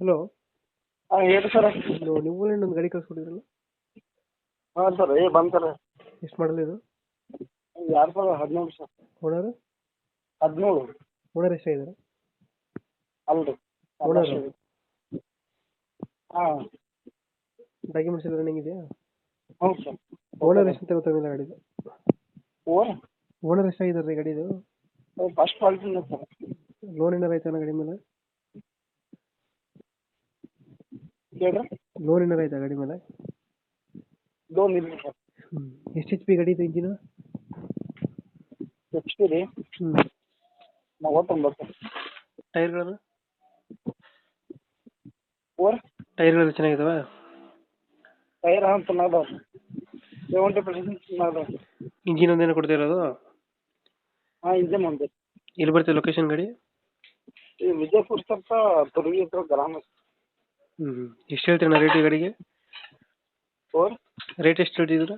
Hello ಹಾಂ ಹೇಳಿ sir. ನೀವು ಒಂದು ಗಾಡಿ ಕಳ್ಸ್ಕೊಟ್ಟಿದ್ರಲ್ಲ? ಹಾಂ ಸರ್ ಏ ಬಂದು ಸರ್. ಎಷ್ಟು ಮಾಡಲ್ ಇದು? ಯಾರು ಸರ್? ಹದಿನೇಳು ಸರ್. ಓನರ್ ಹದಿನೇಳು. ಓನರ್ ಎಷ್ಟಾಗಿದ್ದಾರೆ ಅಲ್ರಿ. ಓನರ್ ಹಾಂ. ಡಾಕ್ಯುಮೆಂಟ್ಸ್ ಎಲ್ಲ ರನ್ನಿಂಗ್ ಇದೆಯಾ? ಹೌದು ಸರ್. ಓನರ್ ಎಷ್ಟು ಅಂತ ಗೊತ್ತಾಗಿಲ್ಲ ಗಾಡಿದು ಓನ್ ಓನರ್ ಎಷ್ಟಾಗಿದ್ದಾರೆ ರೀ ಗಾಡಿದು ಫಸ್ಟ್ ಕ್ವಾಲಿಟಿ ಸರ್. ಲೋನ್ ಏನಾರು ಆಯ್ತಾನ ಗಾಡಿ ಮೇಲೆ? ಹೇಳ್ರಿ. ಲೋನ್ ಏನಾರ ಆಯ್ತಾ ಗಾಡಿ ಮೇಲೆ? ಲೋನ್ ಇಲ್ಲ ಸರ್. ಎಷ್ಟು ಎಚ್ ಪಿ ಗಾಡಿ ಇದು ಇಂಜಿನ್ ಎಚ್ ಪಿ ರೀ? ಹ್ಞೂ ಮೂವತ್ತೊಂಬತ್ತು ಟೈರ್ಗಳು ಓರ್ ಟೈರ್ಗಳೆಲ್ಲ ಚೆನ್ನಾಗಿದಾವೆ? ಟೈರ್ ಅಂತ ಚೆನ್ನಾಗದ ಸೆವೆಂಟಿ ಪರ್ಸೆಂಟ್ ಚೆನ್ನಾಗದ ಇಂಜಿನ್ ಒಂದೇನು ಕೊಡ್ತಿರೋದು ಹಾಂ ಇಂಜಿನ್ ಒಂದು. ಎಲ್ಲಿ ಬರ್ತದೆ ಲೊಕೇಶನ್ ಗಾಡಿ? ಈ ವಿಜಯಪುರ ಸ್ವಲ್ಪ ತುರುಗಿ ಹತ್ರ ಗ್ರಾಮ. ಹ್ಞೂ ಎಷ್ಟು ಹೇಳ್ತೀರಣ್ಣ ರೇಟ್ ಈ ಗಾಡಿಗೆ? ಫೋರ್ ರೇಟ್ ಎಷ್ಟು ಹೇಳ್ತಿದ್ದೀರಾ?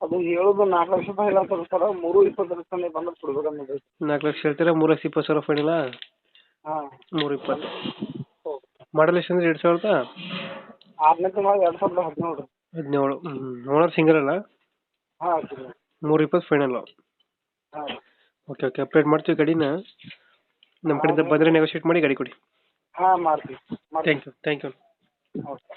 ಅದು ಹೇಳೋದು ನಾಲ್ಕು ಲಕ್ಷ ರೂಪಾಯಿ ಹೇಳ್ತಾರೆ ಸರ್ ಮೂರು ಇಪ್ಪತ್ತರ ತನಕ ಬಂದ್ರೆ ಕೊಡ್ಬೇಕನ್ನೋದು ನಾಲ್ಕು ಲಕ್ಷ ಹೇಳ್ತೀರಾ? ಮೂರು ಲಕ್ಷ ಇಪ್ಪತ್ತು ಸಾವಿರ ಫೈನ್ ಹಾಂ. ಮೂರು ಇಪ್ಪತ್ತು. ಮಾಡಲ್ ಎಷ್ಟು ಅಂದ್ರೆ ಎರಡು ಸಾವಿರದ? ಆರನೇ ತಿಂಗಳ ಎರಡು ಸಾವಿರದ ಹದಿನೇಳು. ಹದಿನೇಳು. ಹ್ಞೂ ಓನರ್ ಸಿಂಗಲ್ ಅಲ್ಲ? ಹಾಂ ಮೂರು ಇಪ್ಪತ್ತು ಫೈನಲ್ ಹಾಂ. ಓಕೆ ಓಕೆ ಅಪ್ಡೇಟ್ ಮಾಡ್ತೀವಿ ಗಾಡಿನ. ನಮ್ಮ ಕಡೆಯಿಂದ ಬಂದರೆ ನೆಗೋಷಿಯೇಟ್ ಮಾಡಿ ಗಾಡಿ ಕೊಡಿ. ಹಾಂ ಮಾಡ್ತೀವಿ ಮಾಡ್ತೀವಿ. Thank you thank you okay